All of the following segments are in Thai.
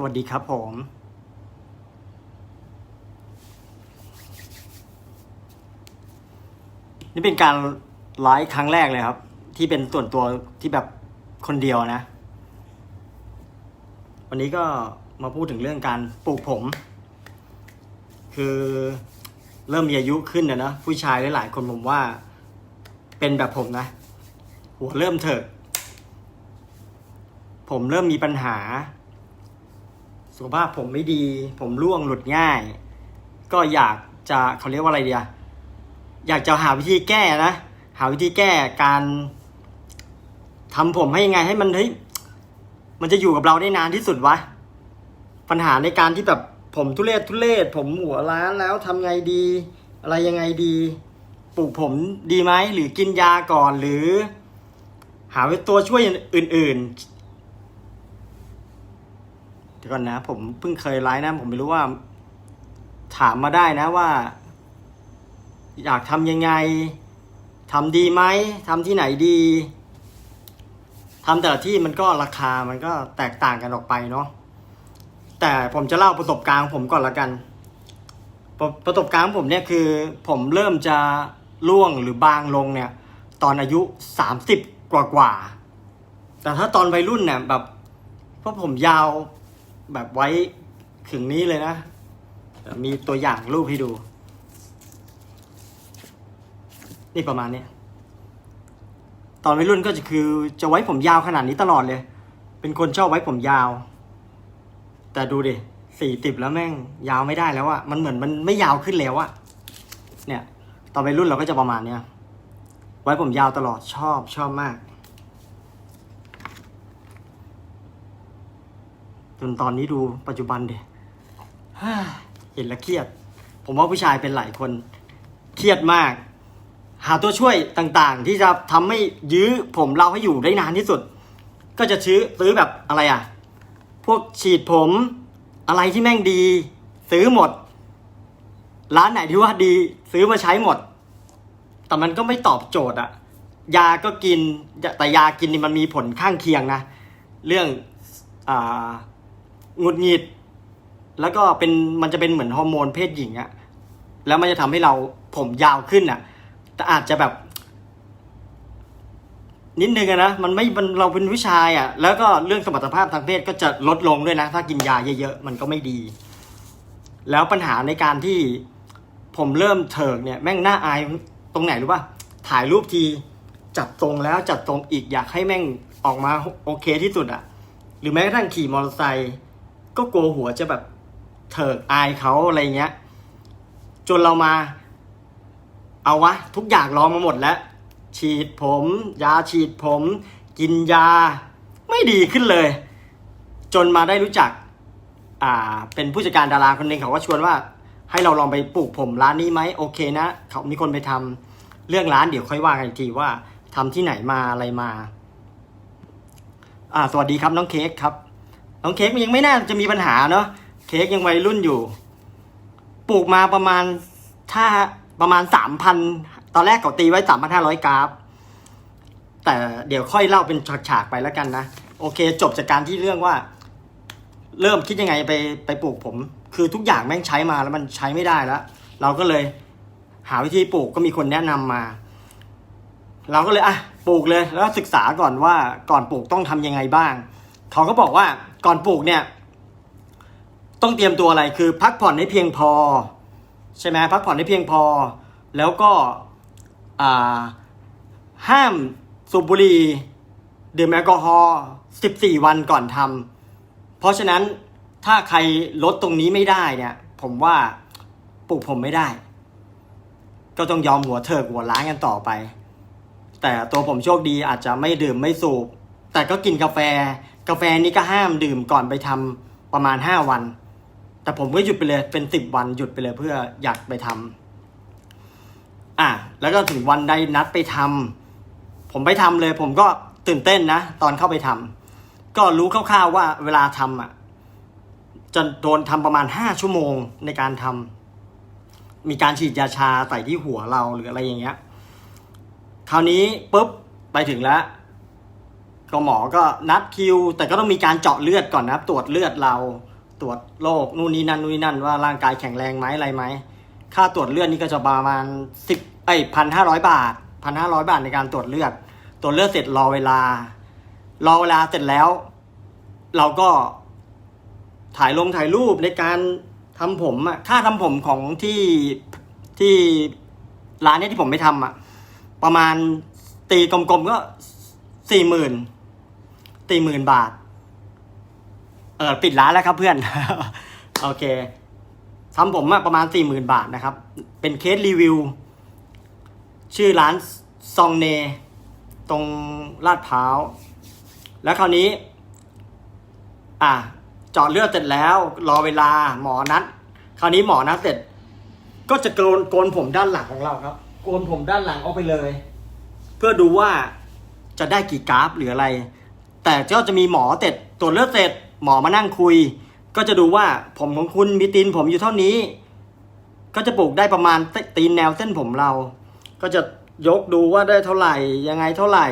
สวัสดีครับผม นี่เป็นการไลฟ์ครั้งแรกเลยครับ ที่เป็นส่วนตัวที่แบบคนเดียวนะ วันนี้ก็มาพูดถึงเรื่องการปลูกผม คือเริ่มมีอายุขึ้นนะนะผู้ชายหลายๆคนผมว่า เป็นแบบผมนะ หัวเริ่มเถิกผมเริ่มมีปัญหา สุขภาพผมไม่ดี ผมร่วงหลุดง่าย ก็อยากจะเขาเรียกว่าอะไรเดียอยากจะหาวิธีแก้นะ หาวิธีแก้การทำผมให้ยังไงให้มันเฮ้ยมันจะอยู่กับเราได้นานที่สุดวะ ปัญหาในการที่แบบผมทุเรศทุเรศผมหัวล้านแล้วทำไงดี อะไรยังไงดี ปลูกผมดีไหมหรือกินยาก่อนหรือ หาตัวช่วยอื่น ๆ ดี๋ยวก่อนนะ ผมเพิ่งเคยไลฟ์นะ ผมไม่รู้ว่า ถามมาได้นะว่า อยากทำยังไงทำดีไหมทำที่ไหนดีทำแต่ละที่มันก็ราคามันก็แตกต่างกันออกไปเนาะแต่ผมจะเล่าประสบการณ์ผมก่อนละกันประประสบการณ์ผมเนี่ยคือ ผมเริ่มจะร่วงหรือบางลงเนี่ย ตอนอายุสามสิบกว่ากว่าแต่ถ้าตอนวัยรุ่นเนี่ยแบบเพราะผมยาว แบบไว้ถึงนี้เลยนะ มีตัวอย่างรูปให้ดู นี่ประมาณนี้ ตอนวัยรุ่นก็จะคือจะไว้ผมยาวขนาดนี้ตลอดเลย เป็นคนชอบไว้ผมยาว แต่ดูดิสี่ติบแล้วแม่งยาวไม่ได้แล้วอะมันเหมือนมันไม่ยาวขึ้นแล้วอะเนี่ย ตอนวัยรุ่นเราก็จะประมาณเนี้ยไว้ผมยาวตลอดชอบชอบมาก จนตอนนี้ดูปัจจุบันเดเห็นแล้วเครียด ผมว่าผู้ชายเป็นหลายคนเครียดมาก หาตัวช่วยต่างๆ ที่จะทำให้ยื้อผมเราให้อยู่ได้นานที่สุด ก็จะซื้อซื้อแบบอะไรอะ พวกฉีดผมอะไรที่แม่งดี ซื้อหมด ร้านไหนที่ว่าดีซื้อมาใช้หมด แต่มันก็ไม่ตอบโจทย์อะยาก็กินแต่ยากินนี่มันมีผลข้างเคียงนะ เรื่องอ่า หงุดหงิด แล้วก็เป็นมันจะเป็นเหมือนฮอร์โมนเพศหญิงอะแล้วมันจะทำให้เราผมยาวขึ้นอะแต่อาจจะแบบ นิดนึงอะนะมันไม่มันเราเป็นผู้ชายอะแล้วก็เรื่องสมรรถภาพทางเพศก็จะลดลงด้วยนะ ถ้ากินยาเยอะๆมันก็ไม่ดี แล้วปัญหาในการที่ผมเริ่มเถิกเนี่ยแม่งหน่าอายตรงไหนรู้ป่ะถ่ายรูปทีจัดตรงแล้วจัดตรงอีกอยากให้แม่งออกมาโอเคที่สุดอะหรือแม้กระทั่งขี่มอเตอร์ไซค์ ก็กลัวหัวจะแบบเถิกอายเขาอะไรเงี้ย จนเรามา เอาวะ ทุกอย่างลองมาหมดแล้ว ฉีดผม ยาฉีดผม กินยา ไม่ดีขึ้นเลย จนมาได้รู้จัก อ่า เป็นผู้จัดการดาราคนหนึ่งเขาก็ชวนว่า ให้เราลองไปปลูกผมร้านนี้ไหมโอเคนะ เขามีคนไปทำเรื่องร้านเดี๋ยวค่อยว่ากันอีกทีว่าทำที่ไหนมาอะไรมา อ่า สวัสดีครับน้องเค้กครับ น้องเค้กมันยังไม่น่าจะมีปัญหาเนาะเค้กยังวัยรุ่นอยู่ ปลูกมาประมาณถ้าประมาณสามพันตอนแรกเขาตีไว้สามพันห้าร้อยกราฟ แต่เดี๋ยวค่อยเล่าเป็นฉากๆไปแล้วกันนะ โอเค จบจากการที่เรื่องว่า เริ่มคิดยังไงไปไปปลูกผม คือทุกอย่างแม่งใช้มาแล้วมันใช้ไม่ได้แล้ว เราก็เลย หาวิธีปลูกก็มีคนแนะนำมา เราก็เลยอะปลูกเลยแล้วศึกษาก่อนว่าก่อนปลูกต้องทำยังไงบ้าง เขาก็บอกว่า ก่อนปลูกเนี่ยต้องเตรียมตัวอะไรคือพักผ่อนให้เพียงพอ ใช่ไหมพักผ่อนให้เพียงพอ แล้วก็ห้ามสูบบุหรี่ดื่มแอลกอฮอล์14 วันก่อนทำเพราะฉะนั้นถ้าใครลดตรงนี้ไม่ได้เนี่ย ผมว่าปลูกผมไม่ได้ ก็ต้องยอมหัวเถิกหัวล้างกันต่อไป แต่ตัวผมโชคดีอาจจะไม่ดื่มไม่สูบ แต่ก็กินกาแฟ กาแฟนี้ก็ห้ามดื่มก่อนไปทำประมาณ 5 วัน แต่ผมก็หยุดไปเลยเป็น 10 วันหยุดไปเลยเพื่ออยากไปทำอะแล้วก็ถึงวันใดนัดไปทำผมไปทำเลย ผมก็ตื่นเต้นนะ ตอนเข้าไปทำก็รู้คร่าวๆว่าเวลาทำอะจะโดนทำประมาณ 5 ชั่วโมงในการทำมีการฉีดยาชาใส่ที่หัวเราหรืออะไรอย่างเงี้ยคราวนี้ปุ๊บไปถึงแล้ว ก็หมอก็นัดคิว แต่ก็ต้องมีการเจาะเลือดก่อนนะตรวจเลือดเรา ตรวจโรคนู่นนี่นั่นนู่นนี่นั่นว่าร่างกายแข็งแรงไหมอะไรไหมค่าตรวจเลือดนี่ก็จะประมาณสิบไอ้พันห้าร้อยบาทพันห้าร้อยบาทในการตรวจเลือด ตรวจเลือดเสร็จรอเวลา รอเวลาเสร็จแล้ว เราก็ถ่ายลงถ่ายรูปในการทำผมอะค่าทำผมของที่ที่ร้านเนี้ยที่ผมไม่ทำอะประมาณตีกลมๆก็สี่หมื่น สี่หมื่นบาท เออปิดร้านแล้วครับเพื่อน โอเคทำผมอะประมาณสี่หมื่นบาทนะครับ เป็นเคสรีวิว ชื่อร้านซองเน ตรงลาดพร้าว แล้วคราวนี้ อะเจาะเลือดเสร็จแล้ว รอเวลาหมอนัด คราวนี้หมอนัดเสร็จ ก็จะโกนโกนผมด้านหลังของเราครับ โกนผมด้านหลังออกไปเลย เพื่อดูว่าจะได้กี่กราฟหรืออะไร แต่ก็จะมีหมอเสร็จตรวจเลือดเสร็จหมอมานั่งคุย ก็จะดูว่าผมของคุณมีตีนผมอยู่เท่านี้ ก็จะปลูกได้ประมาณตตีนแนวเส้นผมเรา ก็จะยกดูว่าได้เท่าไหร่ยังไงเท่าไหร่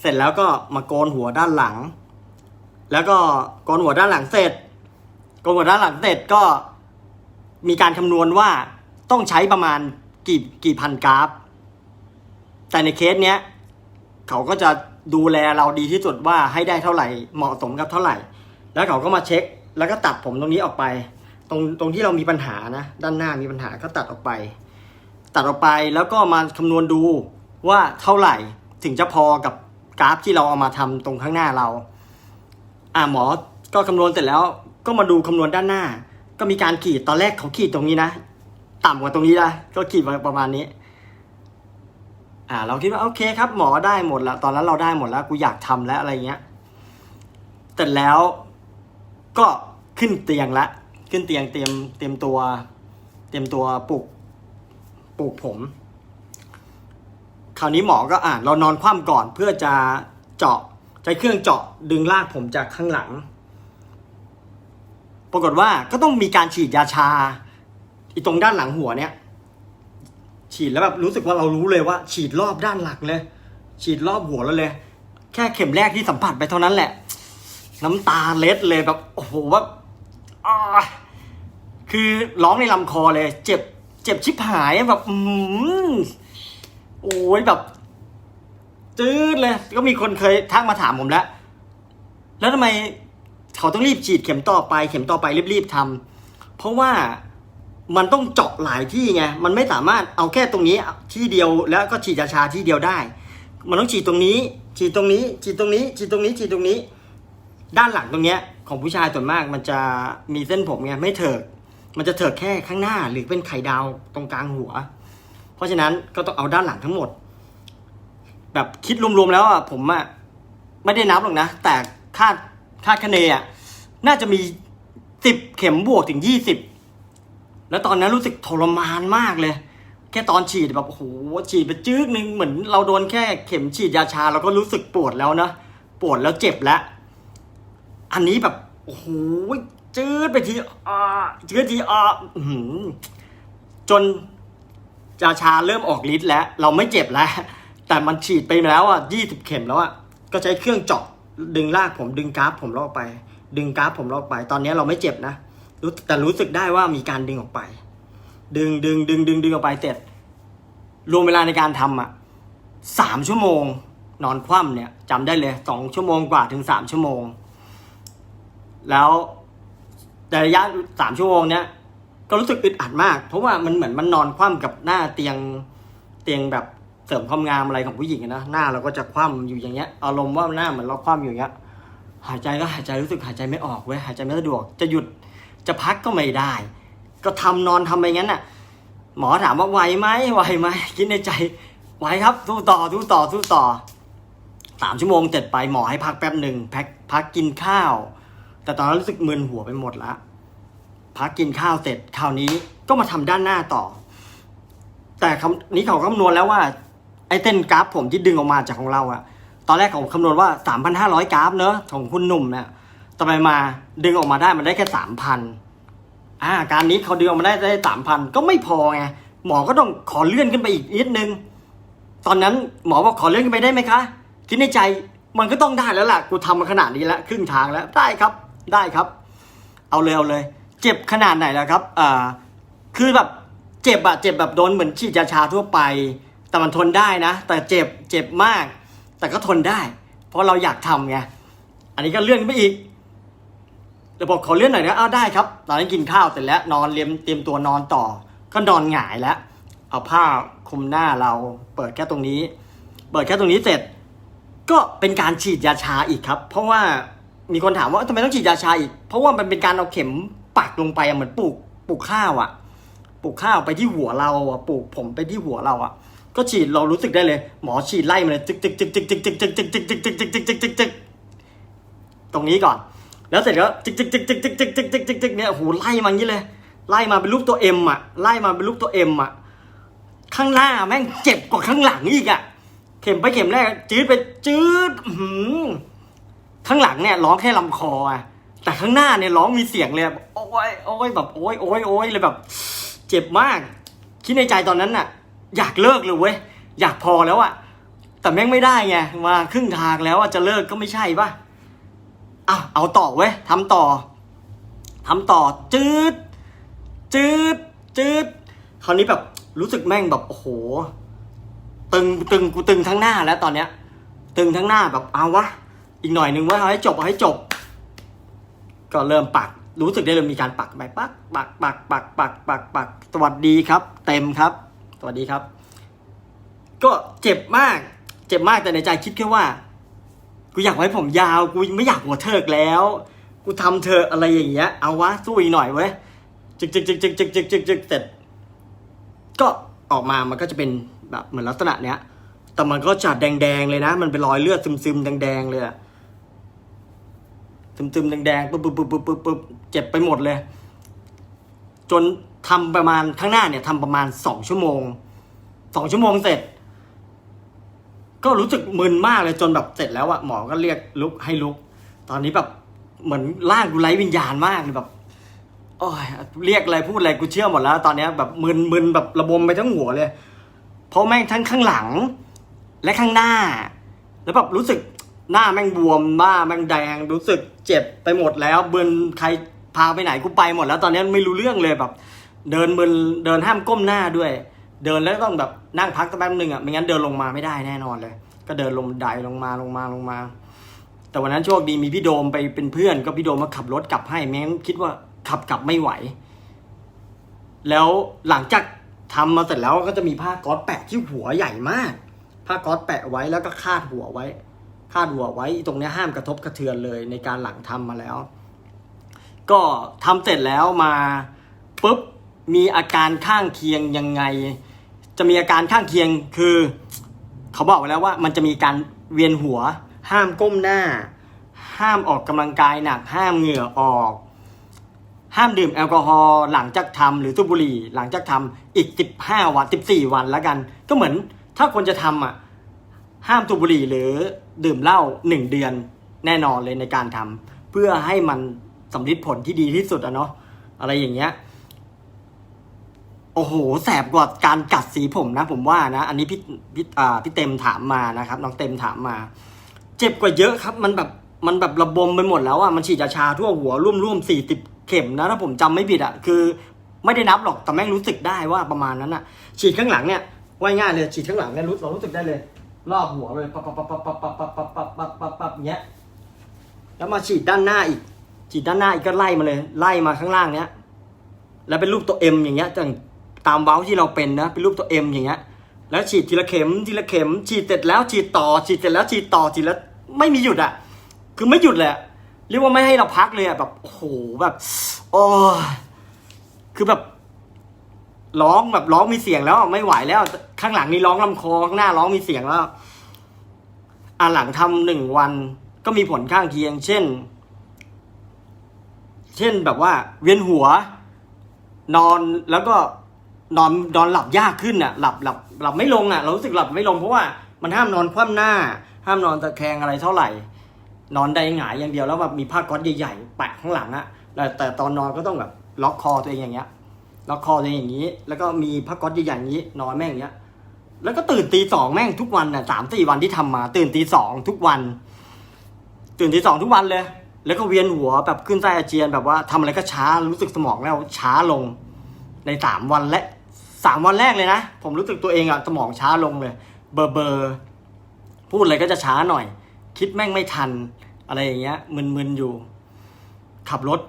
เสร็จแล้วก็มาโกนหัวด้านหลัง แล้วก็โกนหัวด้านหลังเสร็จโกนหัวด้านหลังเสร็จก็มีการคำนวณว่าต้องใช้ประมาณกี่กี่พันกราฟ แต่ในเคสเนี้ย เขาก็จะดูแลเราดีที่สุดว่าให้ได้เท่าไหร่เหมาะสมกับเท่าไหร่ แล้วเขาก็มาเช็ค แล้วก็ตัดผมตรงนี้ออกไป ตรงตรงที่เรามีปัญหานะ ด้านหน้ามีปัญหาก็ตัดออกไป ตัดออกไปแล้วก็มาคำนวณดูว่าเท่าไหร่ถึงจะพอกับกราฟที่เราเอามาทำตรงข้างหน้าเรา อ่าหมอก็คำนวณเสร็จแล้วก็มาดูคำนวณด้านหน้า ก็มีการขีดตอนแรกเขาขีดตรงนี้นะ ต่ำกว่าตรงนี้นะก็ขีดมาประมาณนี้ อ่าเราคิดว่าโอเคครับ หมอได้หมดแล้ว ตอนนั้นเราได้หมดแล้วกูอยากทำแล้วอะไรเงี้ยเสร็จแล้วก็ขึ้นเตียงละ ขึ้นเตียงเตรียมเตรียมตัว เตรียมตัวปลุกปลุกผม คราวนี้หมอก็อ่านเรานอนคว่ำก่อนเพื่อจะเจาะใช้เครื่องเจาะดึงลากผมจากข้างหลัง ปรากฏว่าก็ต้องมีการฉีดยาชาอีตรงด้านหลังหัวเนี่ย ฉีดแล้วแบบรู้สึกว่าเรารู้เลยว่า ฉีดรอบด้านหลังเลย ฉีดรอบหัวแล้วเลย แค่เข็มแรกที่สัมผัสไปเท่านั้นแหละ น้ำตาเล็ดเลยแบบโอ้โหว่าคือร้องในลำคอเลย เจ็บ เจ็บชิบหายแบบอืมโอ้ยแบบ จืดเลย ก็มีคนเคยทักมาถามผมแล้ว แล้วทำไมเขาต้องรีบฉีดเข็มต่อไป เข็มต่อไปรีบๆทำเพราะว่า มันต้องเจาะหลายที่ไง มันไม่สามารถเอาแค่ตรงนี้ที่เดียวแล้วก็ฉีดยาชาที่เดียวได้ มันต้องฉีดตรงนี้ ฉีดตรงนี้ ฉีดตรงนี้ ฉีดตรงนี้ ฉีดตรงนี้ ด้านหลังตรงเนี้ยของผู้ชายส่วนมากมันจะมีเส้นผมไงไม่เถิก มันจะเถิกแค่ข้างหน้าหรือเป็นไข่ดาวตรงกลางหัว เพราะฉะนั้นก็ต้องเอาด้านหลังทั้งหมด แบบคิดรวมๆแล้วอะผมอะไม่ได้นับหรอกนะ แต่คาดคาดคะเนอะน่าจะมีสิบเข็มบวกถึงยี่สิบ แล้วตอนนั้นรู้สึกทรมานมากเลย แค่ตอนฉีดแบบโอ้โหฉีดไปจึ๊กหนึ่งเหมือนเราโดนแค่เข็มฉีดยาชาเราก็รู้สึกปวดแล้วนะปวดแล้วเจ็บแล้ว อันนี้แบบโอ้โหจืดไปทีอ่าจืดทีอ่าอื้อหือจนยาชาเริ่มออกฤทธิ์แล้ว เราไม่เจ็บแล้ว แต่มันฉีดไปแล้วอะยี่สิบเข็มแล้วอะก็ใช้เครื่องเจาะดึงลากผมดึงกราฟผมลอกไป ดึงกราฟผมลอกไป ตอนนี้เราไม่เจ็บนะ รู้แต่รู้สึกได้ว่ามีการดึงออกไป ดึงดึงดึงดึงดึงออกไปเสร็จรวมเวลาในการทำอะสามชั่วโมง นอนคว่ำเนี่ยจำได้เลยสองชั่วโมงกว่าถึงสามชั่วโมง แล้วแต่ระยะสามชั่วโมงเนี้ยก็รู้สึกอึดอัดมาก เพราะว่ามันเหมือนมันนอนคว่ำกับหน้าเตียงเตียงแบบเสริมความงามอะไรของผู้หญิงนะหน้าเราก็จะคว่ำอยู่อย่างเงี้ยอารมณ์ว่าหน้าเหมือนเราคว่ำอยู่อย่างเงี้ยหายใจก็หายใจรู้สึกหายใจไม่ออกเว้ยหายใจไม่สะดวกจะหยุด จะพักก็ไม่ได้ ก็ทำนอนทำไปงั้นน่ะ หมอถามว่าไหวไหมไหวไหมคิดในใจไหวครับสู้ต่อสู้ต่อสู้ต่อสามชั่วโมงเสร็จไปหมอให้พักแป๊บหนึ่งพักพักกินข้าว แต่ตอนนั้นรู้สึกมึนหัวไปหมดละพักกินข้าวเสร็จคราวนี้ก็มาทำด้านหน้าต่อ แต่คำนี้เขาคำนวณแล้วว่า ไอ้เต้นกราฟผมที่ดึงออกมาจากของเราอะตอนแรกเขาคำนวณว่าสามพันห้าร้อยกราฟเนอะของคุณหนุ่มเนี่ย ต่อไปมาดึงออกมาได้มันได้แค่สามพันอ่าการนี้เขาดึงออกมาได้ได้สามพันก็ไม่พอไงหมอก็ต้องขอเลื่อนขึ้นไปอีกนิดนึง ตอนนั้นหมอบอกขอเลื่อนขึ้นไปได้ไหมคะ คิดในใจมันก็ต้องได้แล้วล่ะ กูทำมาขนาดนี้แล้วครึ่งทางแล้วได้ครับได้ครับ เอาเลยเอาเลย เจ็บขนาดไหนแล้วครับอ่าคือแบบเจ็บอะเจ็บแบบโดนเหมือนฉีดยาชาทั่วไป แต่มันทนได้นะ แต่เจ็บเจ็บมาก แต่ก็ทนได้ เพราะเราอยากทำไงอันนี้ก็เลื่อนขึ้นไปอีก เดี๋ยวบอกขอเลื่อนหน่อยนะอ้าวได้ครับ ตอนนี้กินข้าวเสร็จแล้วนอนเตรียมเตรียมตัวนอนต่อ ก็นอนหงายแล้ว เอาผ้าคลุมหน้าเรา เปิดแค่ตรงนี้ เปิดแค่ตรงนี้เสร็จ ก็เป็นการฉีดยาชาอีกครับ เพราะว่ามีคนถามว่าทำไมต้องฉีดยาชาอีก เพราะว่ามันเป็นการเอาเข็มปักลงไปเหมือนปลูกปลูกข้าวอะปลูกข้าวไปที่หัวเราอะปลูกผมไปที่หัวเราอะก็ฉีดเรารู้สึกได้เลย หมอฉีดไล่มาเลยจึกจึกจึกจึกจึกจึกจึกจึกจึกจึกจึกจึกจึกจึกจึกจึกตรงนี้ก่อน แล้วเสร็จก็จึกจึกจึกจึกจึกจึกจึกจึกจึกจึกเนี่ยโหไล่มาอย่างนี้เลย ไล่มาเป็นรูปตัวเอ็มอะไล่มาเป็นรูปตัวเอ็มอะข้างหน้าแม่งเจ็บกว่าข้างหลังอีกอะเข็มไปเข็มแรกจืดไปจืดหือข้างหลังเนี่ยร้องแค่ลำคออะแต่ข้างหน้าเนี่ยร้องมีเสียงเลยโอ้ยโอ้ยแบบโอ้ยโอ้ยโอ้ยเลยแบบ เจ็บมาก คิดในใจตอนนั้นน่ะ อยากเลิกเลยเว้ยอยากพอแล้วอะแต่แม่งไม่ได้ไงมาครึ่งทางแล้วอะจะเลิกก็ไม่ใช่ป่ะ อะเอาต่อเว้ยทำต่อทำต่อจืดจืดจืดคราวนี้แบบรู้สึกแม่งแบบโอ้โห ตึงตึงกูตึงทั้งหน้าแล้วตอนเนี้ย ตึงทั้งหน้าแบบเอาวะอีกหน่อยนึงว่าเอาให้จบเอาให้จบ ก็เริ่มปัก รู้สึกได้เลยมีการปักไปปักปักปักปักปักปักปักสวัสดีครับ เต็มครับ สวัสดีครับ ก็เจ็บมาก เจ็บมากแต่ในใจคิดแค่ว่า กูอยากไว้ผมยาว กูไม่อยากหัวเถิกแล้ว กูทำเธออะไรอย่างเงี้ย เอาวะสู้อีกหน่อยเว้ยจึกจึกจึกจึกจึกจึกจึกจึกเสร็จก็ออกมามันก็จะเป็นแบบเหมือนลักษณะเนี้ย แต่มันก็จะแดงๆเลยนะ มันเป็นรอยเลือดซึมๆแดงๆเลยอะซึมๆแดงๆปึ๊บปึ๊บปึ๊บปึ๊บปึ๊บปุบเจ็บไปหมดเลย จนทำประมาณข้างหน้าเนี่ยทำประมาณสองชั่วโมงสองชั่วโมงเสร็จ ก็รู้สึกมึนมากเลยจนแบบเสร็จแล้วอะหมอก็เรียกลุกให้ลุก ตอนนี้แบบเหมือนร่างกูไร้วิญญาณมากเลยแบบโอ้ยเรียกอะไรพูดอะไรกูเชื่อหมดแล้ว ตอนนี้แบบมึนมึนแบบระบมไปทั้งหัวเลย เพราะแม่งทั้งข้างหลัง และข้างหน้า แล้วแบบรู้สึกหน้าแม่งบวมหน้าแม่งแดง รู้สึกเจ็บไปหมดแล้วเบินใครพาไปไหนกูไปหมดแล้ว ตอนนี้ไม่รู้เรื่องเลยแบบ เดินมึนเดินห้ามก้มหน้าด้วย เดินแล้วต้องแบบนั่งพักสักแป๊บนึงอะไม่งั้นเดินลงมาไม่ได้แน่นอนเลย ก็เดินลงไดลงมาลงมาลงมา แต่วันนั้นโชคดีมีพี่โดมไปเป็นเพื่อน ก็พี่โดมมาขับรถกลับให้ไม่งั้นคิดว่าขับกลับไม่ไหว แล้วหลังจากทำมาเสร็จแล้วก็จะมีผ้าก๊อซแปะที่หัวใหญ่มาก ผ้าก๊อซแปะไว้แล้วก็คาดหัวไว้ คาดหัวไว้ตรงนี้ห้ามกระทบกระเทือนเลยในการหลังทำมาแล้ว ก็ทำเสร็จแล้วมาปุ๊บมีอาการข้างเคียงยังไง จะมีอาการข้างเคียงคือ เขาบอกไว้แล้วว่ามันจะมีการเวียนหัว ห้ามก้มหน้า ห้ามออกกำลังกายหนัก ห้ามเหงื่อออก ห้ามดื่มแอลกอฮอล์หลังจากทำหรือสูบบุหรี่หลังจากทำอีก 15 วัน 14 วันแล้วกัน ก็เหมือนถ้าคนจะทำอะห้ามสูบบุหรี่หรือดื่มเหล้า1เดือนแน่นอนเลยในการทำเพื่อให้มันสำลิดผลที่ดีที่สุดอะเนาะอะไรอย่างเงี้ย โอ้โห แสบกว่าการกัดสีผมนะ ผมว่านะ อันนี้พี่พี่อ่าพี่เต็มถามมานะครับ น้องเต็มถามมา เจ็บกว่าเยอะครับ มันแบบมันแบบระบมไปหมดแล้วอะมันฉีดยาชาทั่วหัวร่วมร่วมสี่สิบเข็มนะถ้าผมจำไม่ผิดอะคือ ไม่ได้นับหรอกแต่แม่งรู้สึกได้ว่าประมาณนั้นอะ ฉีดข้างหลังเนี่ยว่ายง่ายเลยฉีดข้างหลังเนี่ยรู้เรารู้สึกได้เลย รอบหัวเลยปั๊บปั๊บปั๊บปั๊บปั๊บปั๊บปั๊บปั๊บปั๊บปั๊บปั๊บเงี้ยแล้วมาฉีดด้านหน้าอีก ฉีดด้านหน้าอีกก็ไล่มาเลย ไล่มาข้างล่างเนี้ยแล้วเป็นรูปตัวเอ็มอย่างเงี้ยจัง ตามเว้าที่เราเป็นนะเป็นรูปตัวเอ็มอย่างเงี้ยแล้วฉีดทีละเข็มทีละเข็ม ฉีดเสร็จแล้วฉีดต่อฉีดเสร็จแล้วฉีดต่อฉีดแล้วไม่มีหยุดอะ คือไม่หยุดเลยอะเรียกว่าไม่ให้เราพักเลยอะแบบโอ้โหแบบโอ้คือแบบร้องแบบร้องมีเสียงแล้วไม่ไหวแล้ว ข้างหลังนี่ร้องลำคอข้างหน้าร้องมีเสียงแล้วอ่าหลังทำหนึ่งวันก็มีผลข้างเคียง เช่น เช่นแบบว่า เวียนหัว นอนแล้วก็ นอนนอนหลับยากขึ้นอะหลับหลับหลับไม่ลงอะ เรารู้สึกหลับไม่ลงเพราะว่ามันห้ามนอนคว่ำหน้า ห้ามนอนตะแคงอะไรเท่าไหร่ นอนได้หงายอย่างเดียวแล้วแบบมีผ้าก๊อซใหญ่ๆแปะข้างหลังอะแต่แต่ตอนนอนก็ต้องแบบล็อกคอตัวเองอย่างเงี้ยล็อกคอตัวเองอย่างนี้ แล้วก็มีผ้าก๊อซใหญ่ๆอย่างนี้ นอนแม่งอย่างเงี้ย แล้วก็ตื่นตีสองแม่งทุกวันน่ะสามสี่วันที่ทำมา ตื่นตีสองทุกวัน ตื่นตีสองทุกวันเลย แล้วก็เวียนหัวแบบขึ้นไส้อาเจียนแบบว่าทำอะไรก็ช้ารู้สึกสมองแล้วช้าลงในสามวันและ สามวันแรกเลยนะ ผมรู้สึกตัวเองอะสมองช้าลงเลย เบอร์เบอร์พูดอะไรก็จะช้าหน่อย คิดแม่งไม่ทัน อะไรอย่างเงี้ยมึนๆอยู่ ขับรถ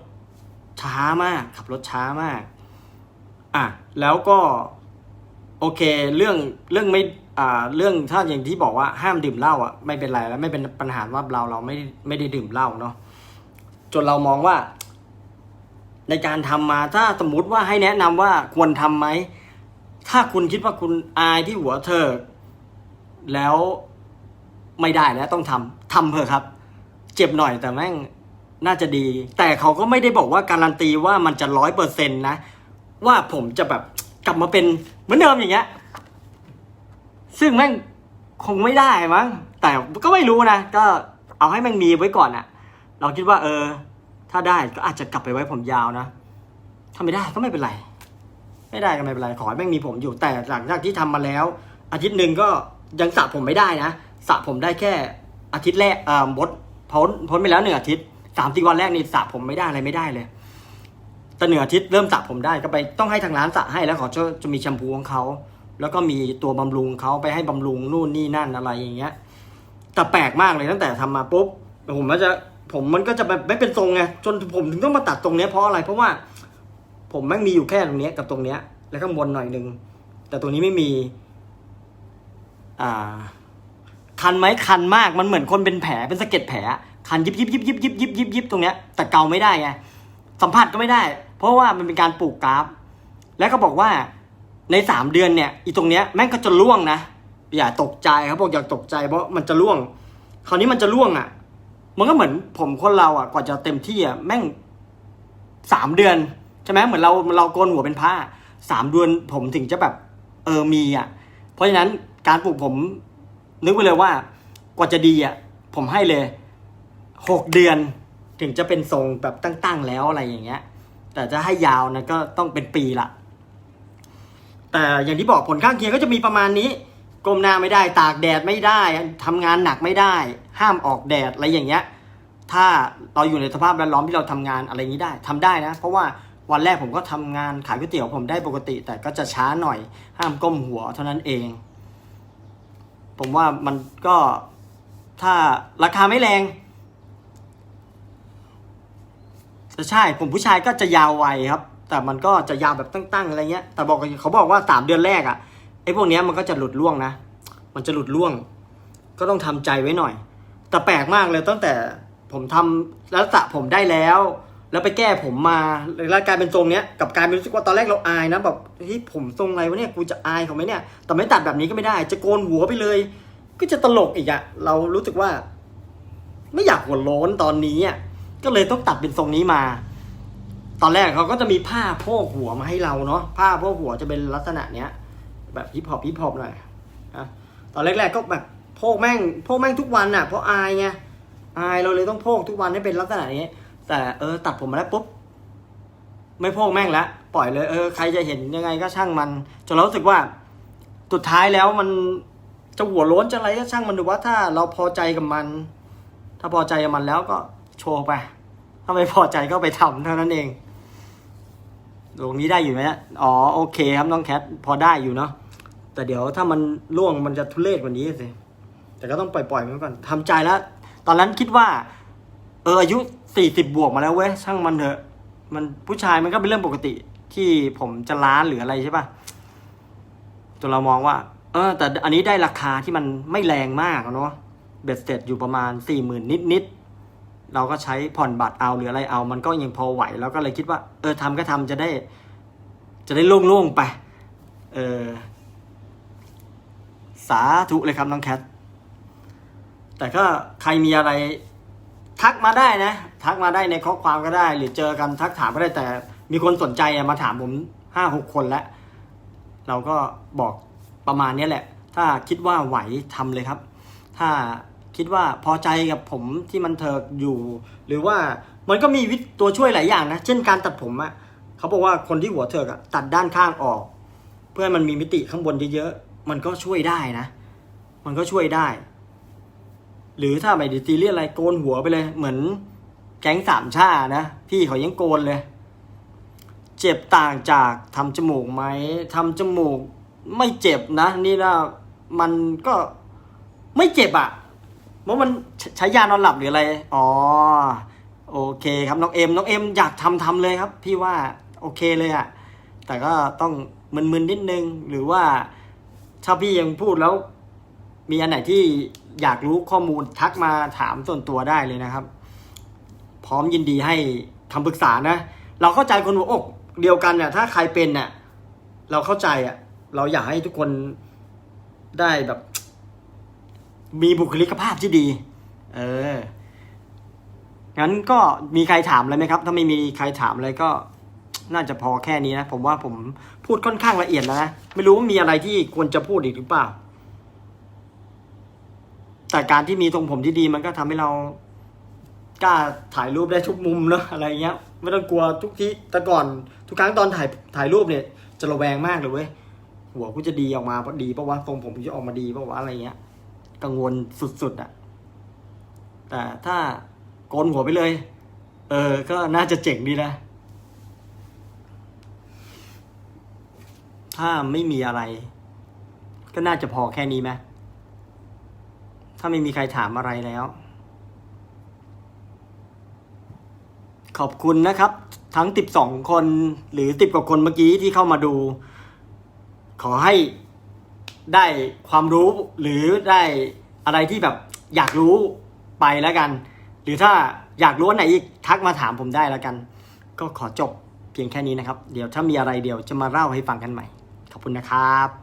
ช้ามาก ขับรถช้ามาก อะแล้วก็ โอเค เรื่องเรื่องไม่อ่าเรื่องถ้าอย่างที่บอกว่าห้ามดื่มเหล้าอะไม่เป็นไรแล้วไม่เป็นปัญหาว่าเราเราไม่ไม่ได้ดื่มเหล้าเนาะจนเรามองว่า ในการทำมาถ้าสมมุติว่าให้แนะนำว่าควรทำไหม ถ้าคุณคิดว่าคุณอายที่หัวเธอ แล้วไม่ได้แล้วต้องทำทำเถอะครับ เจ็บหน่อยแต่แม่งน่าจะดี แต่เขาก็ไม่ได้บอกว่าการันตีว่ามันจะร้อยเปอร์เซ็นต์นะ ว่าผมจะแบบกลับมาเป็นเหมือนเดิมอย่างเงี้ย ซึ่งแม่งคงไม่ได้มั้ง แต่ก็ไม่รู้นะ ก็เอาให้แม่งมีไว้ก่อนอะเราคิดว่าเออ ถ้าได้ก็อาจจะกลับไปไว้ผมยาวนะ ถ้าไม่ได้ก็ไม่เป็นไร ไม่ได้ก็ไม่เป็นไรขอให้แม่งมีผมอยู่แต่หลังจากที่ทำมาแล้ว อาทิตย์หนึ่งก็ยังสระผมไม่ได้นะสระผมได้แค่อาทิตย์แรกเอ่อมดพ้นพ้นไปแล้วหนึ่งอาทิตย์สามสี่วันแรกนี่สระผมไม่ได้อะไรไม่ได้เลยแต่หนึ่งอาทิตย์เริ่มสระผมได้ก็ไปต้องให้ทางร้านสระให้แล้วขาจะจะมีแชมพูของเขาแล้วก็มีตัวบำรุงเขาไปให้บำรุงนู่นนี่นั่นอะไรอย่างเงี้ยแต่แปลกมากเลยตั้งแต่ทำมาปุ๊บผมมันจะผมมันก็จะแบบไม่เป็นทรงไงจนผมถึงต้องมาตัดตรงเนี้ยเพราะอะไรเพราะว่า ผมแม่งมีอยู่แค่ตรงเนี้ยกับตรงเนี้ย แล้วข้างบนหน่อยหนึ่งแต่ตรงนี้ไม่มี อ่า คันไหมคันมากมันเหมือนคนเป็นแผลเป็นสะเก็ดแผลคันยิบยิบยิบยิบยิบยิบยิบยิบตรงเนี้ยแต่เกาไม่ได้ไงสัมผัสก็ไม่ได้ เพราะว่ามันเป็นการปลูกกราฟ แล้วก็บอกว่าในสามเดือนเนี่ยอีตรงเนี้ยแม่งก็จะร่วงนะอย่าตกใจครับบอกอย่าตกใจเพราะมันจะร่วง คราวนี้มันจะร่วงอะ มันก็เหมือนผมคนเราอะกว่าจะเต็มที่อะแม่งสามเดือน ใช่ไหมเหมือนเราเราโกนหัวเป็นผ้าสามเดือนผมถึงจะแบบเออมีอะ เพราะฉะนั้นการปลูกผมนึกไปเลยว่ากว่าจะดีอะผมให้เลยหกเดือนถึงจะเป็นทรงแบบตั้งๆแล้วอะไรอย่างเงี้ย แต่จะให้ยาวนะก็ต้องเป็นปีละแต่อย่างที่บอกผลข้างเคียงก็จะมีประมาณนี้กลมหน้าไม่ได้ตากแดดไม่ได้ทำงานหนักไม่ได้ ห้ามออกแดดอะไรอย่างเงี้ย ถ้าเราอยู่ในสภาพแวดล้อมที่เราทำงานอะไรนี้ได้ทำได้นะ เพราะว่า วันแรกผมก็ทำงานขายก๋วยเตี๋ยวผมได้ปกติ แต่ก็จะช้าหน่อยห้ามก้มหัวเท่านั้นเอง ผมว่ามันก็ถ้าราคาไม่แรงจะใช่ผมผู้ชายก็จะยาวไวครับ แต่มันก็จะยาวแบบตั้งๆอะไรเงี้ย แต่บอกเขาบอกว่าสามเดือนแรกอะ่ะไอ้พวกเนี้ยมันก็จะหลุดร่วงนะ มันจะหลุดร่วง ก็ต้องทำใจไว้หน่อย แต่แปลกมากเลยตั้งแต่ผมทำแล้วสระผมได้แล้ว แล้วไปแก้ผมมาแล้วกลายเป็นทรงเนี้ยกับกลายเป็นรู้สึกว่าตอนแรกเราอายนะแบบเฮ้ยผมทรงอะไรวะเนี่ยกูจะอายเขาไหมเนี่ย แต่ไม่ตัดแบบนี้ก็ไม่ได้ จะโกนหัวไปเลย ก็จะตลกอีกอะเรารู้สึกว่า ไม่อยากหัวโล้นตอนนี้อะก็เลยต้องตัดเป็นทรงนี้มา ตอนแรกเขาก็จะมีผ้าโพกหัวมาให้เราเนาะผ้าโพกหัวจะเป็นลักษณะเนี้ย แบบฮิปฮอปฮิปฮอปหน่อยนะตอนแรกๆก็แบบโพกแม่งโพกแม่งทุกวันอะเพราะอายไงอายเราเลยต้องโพกทุกวันให้เป็นลักษณะนี้ แต่เออตัดผมมาแล้วปุ๊บ ไม่พกแม่งแล้วปล่อยเลยเออใครจะเห็นยังไงก็ช่างมันจนเรารู้สึกว่าสุดท้ายแล้วมันจะหัวโล้นจะอะไรก็ช่างมันดูว่าถ้าเราพอใจกับมัน ถ้าพอใจกับมันแล้วก็โชว์ไป ถ้าไม่พอใจก็ไปทำเท่านั้นเองตรงนี้ได้อยู่ไหมอ๋อโอเคครับน้องแคทพอได้อยู่เนาะแต่เดี๋ยวถ้ามันล่วงมันจะทุเรศกว่านี้สิแต่ก็ต้องปล่อยๆมันก่อนทำใจแล้ว ตอนนั้นคิดว่า เอออายุ สี่สิบบวกมาแล้วเว้ยช่างมันเถอะ มันผู้ชายมันก็เป็นเรื่องปกติที่ผมจะล้านหรืออะไรใช่ปะจนเรามองว่า เออ แต่อันนี้ได้ราคาที่มันไม่แรงมากเนาะเบ็ดเสร็จอยู่ประมาณสี่หมื่นนิดๆเราก็ใช้ผ่อนบัตรเอาหรืออะไรเอา มันก็ยังพอไหวแล้วก็เลยคิดว่า เออทำก็ทำจะได้ จะได้โล่งๆไป เออสาธุเลยครับน้องแคทแต่ก็ใครมีอะไร ทักมาได้นะ ทักมาได้ในข้อความก็ได้ หรือเจอกันทักถามก็ได้แต่มีคนสนใจมาถามผมห้าหกคนแล้วเราก็บอกประมาณนี้แหละ ถ้าคิดว่าไหวทำเลยครับ ถ้าคิดว่าพอใจกับผมที่มันเถิกอยู่ หรือว่ามันก็มีวิธีตัวช่วยหลายอย่างนะ เช่นการตัดผมอะเขาบอกว่าคนที่หัวเถิกอะตัดด้านข้างออก เพื่อให้มันมีมิติข้างบนเยอะๆมันก็ช่วยได้นะ มันก็ช่วยได้ หรือถ้าไม่ได้ซีเรียสอะไรโกนหัวไปเลย เหมือนแก๊งสามชานะ พี่เขายังโกนเลย เจ็บต่างจากทำจมูกไหมทำจมูกไม่เจ็บนะ นี่นะมันก็ไม่เจ็บอะ่ะเพราะมันใช้ยานอนหลับหรืออะไร อ๋อ โอเคครับน้องเอ็มน้องเอ็มอยากทำทำเลยครับ พี่ว่าโอเคเลยอะ่ะ แต่ก็ต้องมึนๆนิดนึงหรือว่าถ้าพี่ยังพูดแล้ว มีอันไหนที่ อยากรู้ข้อมูลทักมาถามส่วนตัวได้เลยนะครับ พร้อมยินดีให้คำปรึกษานะ เราเข้าใจคนหัวอกเดียวกันเนี่ยถ้าใครเป็นเนี่ยเราเข้าใจอะ เราอยากให้ทุกคนได้แบบ มีบุคลิกภาพที่ดี เอองั้นก็มีใครถามอะไรไหมครับ ถ้าไม่มีใครถามอะไรก็น่าจะพอแค่นี้นะ ผมว่าผมพูดค่อนข้างละเอียดแล้วนะ ไม่รู้ว่ามีอะไรที่ควรจะพูดอีกหรือเปล่า แต่การที่มีทรงผมที่ดีมันก็ทำให้เรากล้าถ่ายรูปได้ทุกมุมเนอะอะไรเงี้ย ไม่ต้องกลัวทุกที่แต่ก่อนทุกครั้งตอนถ่ายถ่ายรูปเนี่ย จะระแวงมากเลยเว้ยหัวกูจะดีออกมาพอดีเพราะว่าทรงผมจะออกมาดีเพราะว่าอะไรเงี้ย กังวลสุดๆอะแต่ถ้าโกนหัวไปเลย เออ ก็น่าจะเจ๋งดีนะ ถ้าไม่มีอะไร ก็น่าจะพอแค่นี้ไหม ถ้าไม่มีใครถามอะไรแล้ว ขอบคุณนะครับ ทั้ง 12 คนหรือ 10 กว่าคนเมื่อกี้ที่เข้ามาดู ขอให้ได้ความรู้หรือได้อะไรที่แบบอยากรู้ไปแล้วกัน หรือถ้าอยากรู้อันไหนอีกทักมาถามผมได้แล้วกัน ก็ขอจบเพียงแค่นี้นะครับ เดี๋ยวถ้ามีอะไรเดี๋ยวจะมาเล่าให้ฟังกันใหม่ ขอบคุณนะครับ